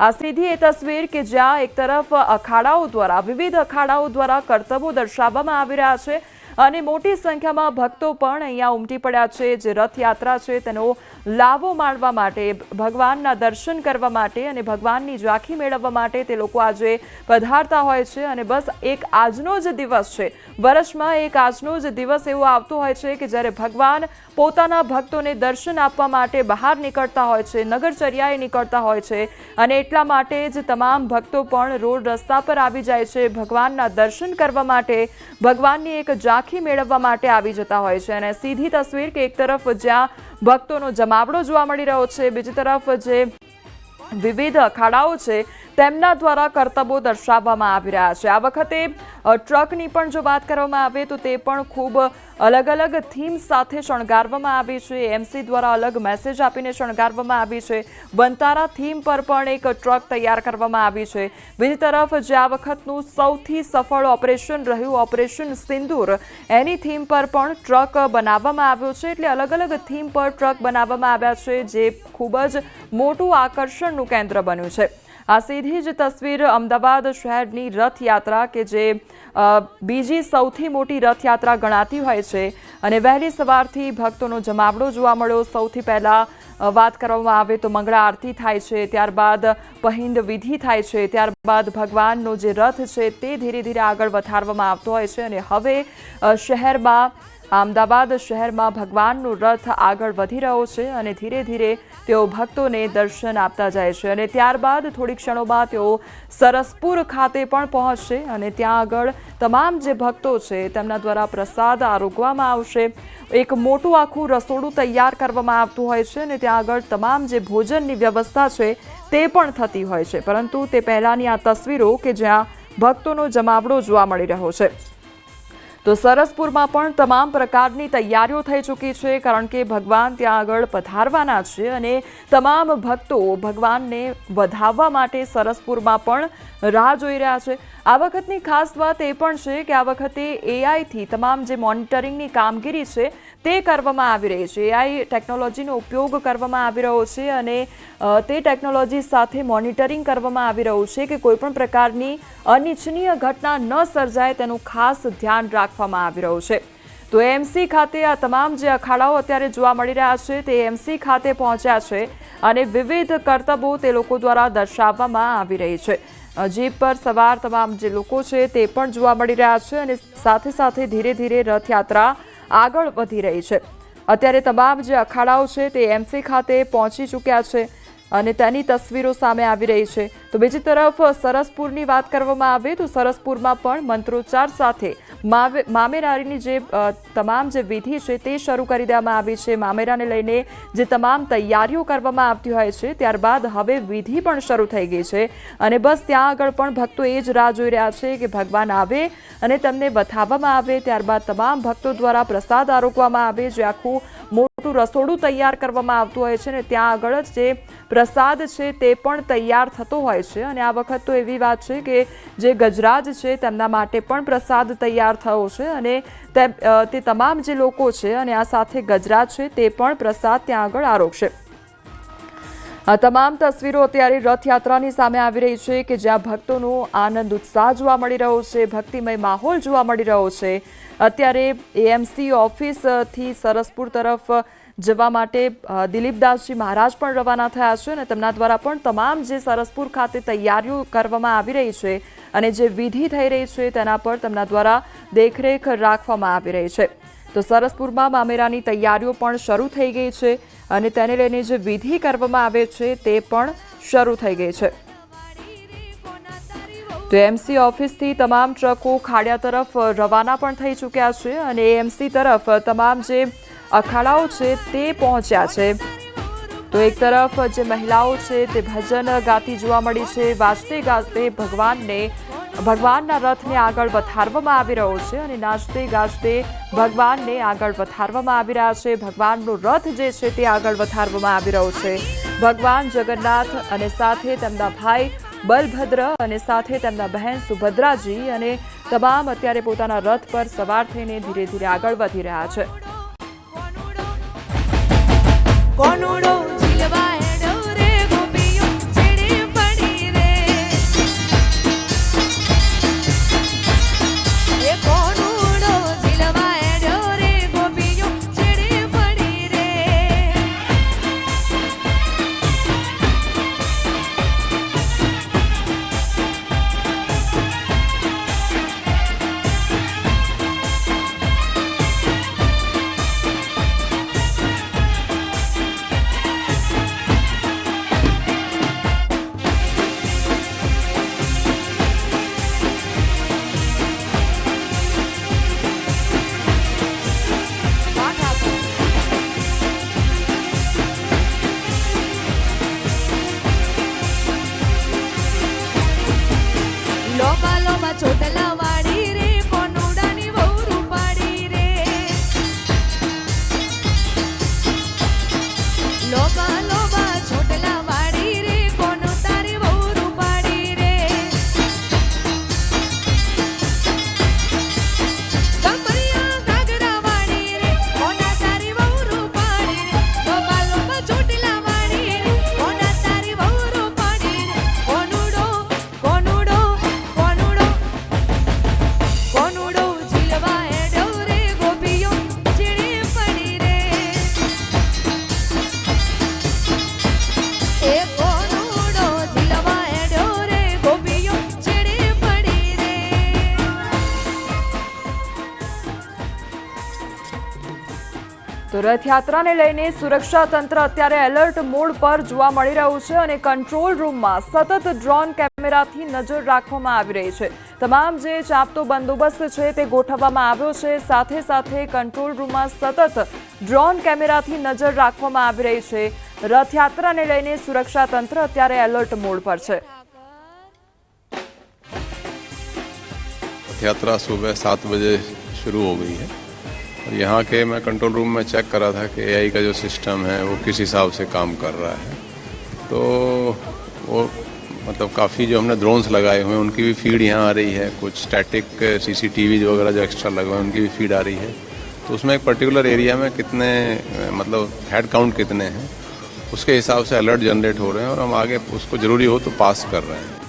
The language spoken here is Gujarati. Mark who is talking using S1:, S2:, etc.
S1: આ સીધી એ તસવીર કે જ્યાં એક તરફ અખાડાઓ દ્વારા, વિવિધ અખાડાઓ દ્વારા કરતબો દર્શાવવામાં આવી રહ્યા છે. અને મોટી સંખ્યામાં ભક્તો પણ અહીંયા ઉમટી પડ્યા છે. જે રથયાત્રા છે, તેનો લાવો માણવા માટે, ભગવાનના દર્શન કરવા માટે અને ભગવાનની ઝાંખી મેળવવા માટે તે લોકો આજે પધારતા હોય છે. અને બસ એક આજનો જ દિવસ છે. વર્ષમાં એક આજનો જ દિવસ એવો આવતો હોય છે કે જ્યારે ભગવાન પોતાના ભક્તોને દર્શન આપવા માટે બહાર નીકળતા હોય છે, નગરચર્યાએ નીકળતા હોય છે અને એટલા માટે જ તમામ ભક્તો પણ રોડ રસ્તા પર આવી જાય છે. ભગવાનના દર્શન કરવા માટે ભગવાનની એક ઝાંખી મેળવવા માટે આવી જતા હોય છે અને સીધી તસવીર કે એક તરફ જ્યાં ભક્તોનો જમાવડો જોવા મળી રહ્યો છે, બીજી તરફ જે વિવિધ અખાડાઓ છે તેમના દ્વારા કરતબો દર્શાવવામાં આવી રહ્યા છે. આ વખતે ટ્રકની પણ જો વાત કરવામાં આવે તો તે પણ ખૂબ અલગ અલગ થીમ સાથે શણગારવામાં આવી છે. એમસી દ્વારા અલગ મેસેજ આપીને શણગારવામાં આવી છે. બંતારા થીમ પર પણ એક ટ્રક તૈયાર કરવામાં આવી છે. બીજી તરફ, જે આ વખતનું સૌથી સફળ ઓપરેશન રહ્યું, ઓપરેશન સિંદૂર, એની થીમ પર પણ ટ્રક બનાવવામાં આવ્યો છે. એટલે અલગ અલગ થીમ પર ટ્રક બનાવવામાં આવ્યા છે, જે ખૂબ જ મોટું આકર્ષણનું કેન્દ્ર બન્યું છે. આ સીધી જ તસવીર અમદાવાદ શહેરની રથયાત્રા કે જે બીજી સૌથી મોટી રથયાત્રા ગણાતી હોય છે. અને વહેલી સવારથી ભક્તોનો જમાવડો જોવા મળ્યો. સૌથી પહેલાં વાત કરવામાં આવે તો મંગળા આરતી થાય છે, ત્યારબાદ પહિંદ વિધિ થાય છે, ત્યારબાદ ભગવાનનો જે રથ છે તે ધીરે ધીરે આગળ વધારવામાં આવતો હોય છે. અને હવે શહેરમાં અમદાવાદ શહેરમાં ભગવાનનો રથ આગળ વધી રહ્યો છે અને ધીરે ધીરે તેઓ ભક્તોને દર્શન આપતા જાય છે અને ત્યારબાદ થોડી ક્ષણોમાં તેઓ સરસપુર ખાતે પણ પહોંચશે અને ત્યાં આગળ તમામ જે ભક્તો છે તેમના દ્વારા પ્રસાદ આરોગવામાં આવશે. એક મોટું આખું રસોડું તૈયાર કરવામાં આવતું હોય છે અને ત્યાં આગળ તમામ જે ભોજનની વ્યવસ્થા છે તે પણ થતી હોય છે. પરંતુ તે પહેલાંની આ તસવીરો કે જ્યાં ભક્તોનો જમાવડો જોવા મળી રહ્યો છે. તો સરસપુરમાં પણ તમામ પ્રકારની તૈયારીઓ થઈ ચૂકી છે, કારણ કે ભગવાન ત્યાં આગળ પધારવાના છે અને તમામ ભક્તો ભગવાનને વધાવવા માટે સરસપુરમાં પણ રાહ જોઈ રહ્યા છે. આ વખતની ખાસ વાત એ પણ છે કે આ વખતે એઆઈથી તમામ જે મોનિટરિંગની કામગીરી છે તે કરવામાં આવી રહી છે. એઆઈ ટેકનોલોજીનો ઉપયોગ કરવામાં આવી રહ્યો છે અને તે ટેકનોલોજી સાથે મોનિટરિંગ કરવામાં આવી રહ્યું છે કે કોઈપણ પ્રકારની અનિચ્છનીય ઘટના ન સર્જાય તેનું ખાસ ધ્યાન રાખવામાં આવી રહ્યું છે. તો એમસી ખાતે આ તમામ જે અખાડાઓ અત્યારે જોવા મળી રહ્યા છે, તે એમસી ખાતે પહોંચ્યા છે અને વિવિધ કરતબો તે લોકો દ્વારા દર્શાવવામાં આવી રહી છે. જીપ પર સવાર તમામ જે લોકો છે તે પણ જોવા મળી રહ્યા છે અને સાથે સાથે ધીરે ધીરે રથયાત્રા આગળ વધી રહી છે. અત્યારે તમામ જે અખાડાઓ છે તે એમસી ખાતે પહોંચી ચૂક્યા છે. અને તેની તસવીરો સામે આવી રહી છે. તો બીજી તરફ સરસપુરની વાત કરવામાં આવે તો સરસપુરમાં પણ મંત્રોચ્ચાર સાથે મામેરારીની જે તમામ જે વિધિ છે તે શરૂ કરી દેવામાં આવી છે. મામેરાને લઈને જે તમામ તૈયારીઓ કરવામાં આવતી હોય છે, ત્યારબાદ હવે વિધિ પણ શરૂ થઈ ગઈ છે. અને બસ ત્યાં આગળ પણ ભક્તો એ જ રાહ જોઈ રહ્યા છે કે ભગવાન આવે અને તેમને બતાવવામાં આવે, ત્યારબાદ તમામ ભક્તો દ્વારા પ્રસાદ આરોગવામાં આવે, જે આખું મોટું રસોડું તૈયાર કરવામાં આવતું હોય છે ને ત્યાં આગળ જ પ્રસાદ છે તે પણ તૈયાર થતો હોય છે. અને આ વખત તો એવી વાત છે કે જે ગજરાજ છે તેમના માટે પણ પ્રસાદ તૈયાર થયો છે અને તે તમામ જે લોકો છે અને આ સાથે ગજરાજ છે તે પણ પ્રસાદ ત્યાં આગળ આરોગશે. આ તમામ તસવીરો અત્યારે રથયાત્રાની સામે આવી રહી છે કે જ્યાં ભક્તોનો આનંદ ઉત્સાહ જોવા મળી રહ્યો છે, ભક્તિમય માહોલ જોવા મળી રહ્યો છે. અત્યારે એએમસી ઓફિસથી સરસપુર તરફ જવા માટે દિલીપદાસજી મહારાજ પણ રવાના થયા છે અને તેમના દ્વારા પણ તમામ જે સરસપુર ખાતે તૈયારીઓ કરવામાં આવી રહી છે અને જે વિધિ થઈ રહી છે તેના પર તેમના દ્વારા દેખરેખ રાખવામાં આવી રહી છે. તો સરસપુરમાં મામેરાની તૈયારીઓ પણ શરૂ થઈ ગઈ છે. અને તેને લઈને જે વિધિ કરવામાં આવે છે તે પણ શરૂ થઈ ગઈ છે. તો એમસી ઓફિસથી તમામ ટ્રકો ખાડિયા તરફ રવાના પણ થઈ ચૂક્યા છે અને એમસી તરફ તમામ જે અખાડાઓ છે તે પહોંચ્યા છે. તો એક તરફ જે મહિલાઓ છે તે ભજન ગાતી જોવા મળી છે વાજતે ગાજતે ભગવાનને ભગવાનના રથને આગળ વધારવામાં આવી રહ્યો છે અને નાચતે ગાજતે ભગવાનને આગળ વધારવામાં આવી રહ્યા છે. ભગવાનનો રથ જે છે તે આગળ વધારવામાં આવી રહ્યો છે. ભગવાન જગન્નાથ અને સાથે તેમના ભાઈ બલભદ્ર અને સાથે તેમના બહેન સુભદ્રાજી અને તમામ અત્યારે પોતાના રથ પર સવાર થઈને ધીરે ધીરે આગળ વધી રહ્યા છે.
S2: કોનુડો
S1: તો રથયાત્રાને લઈને સુરક્ષા તંત્ર અત્યારે એલર્ટ મોડ પર જોવા મળી રહ્યું છે અને કંટ્રોલ રૂમમાં સતત ડ્રોન કેમેરાથી નજર રાખવામાં આવી રહી છે. તમામ જે ચાપતો બંદોબસ્ત છે તે ગોઠવવામાં આવ્યો છે. સાથે સાથે કંટ્રોલ રૂમમાં સતત ડ્રોન કેમેરાથી નજર રાખવામાં આવી રહી છે. રથયાત્રાને લઈને સુરક્ષા તંત્ર અત્યારે એલર્ટ મોડ પર છે.
S2: રથયાત્રા સુબહ સાત બજે શરૂ હો ગઈ હૈ यहाँ के मैं कंट्रोल रूम में चेक करा था कि एआई का जो सिस्टम है, वो किस हिसाब से काम कर रहा है। तो वो मतलब काफ़ी जो हमने ड्रोन्स लगाए हुए हैं, उनकी भी फ़ीड यहाँ आ रही है। कुछ स्टैटिक सीसीटीवी वगैरह जो एक्स्ट्रा लगे हुए हैं, उनकी भी फ़ीड आ रही है। तो उसमें एक पर्टिकुलर एरिया में कितने मतलब हेड काउंट कितने हैं, उसके हिसाब से अलर्ट जनरेट हो रहे हैं और हम आगे उसको ज़रूरी हो तो पास कर रहे हैं।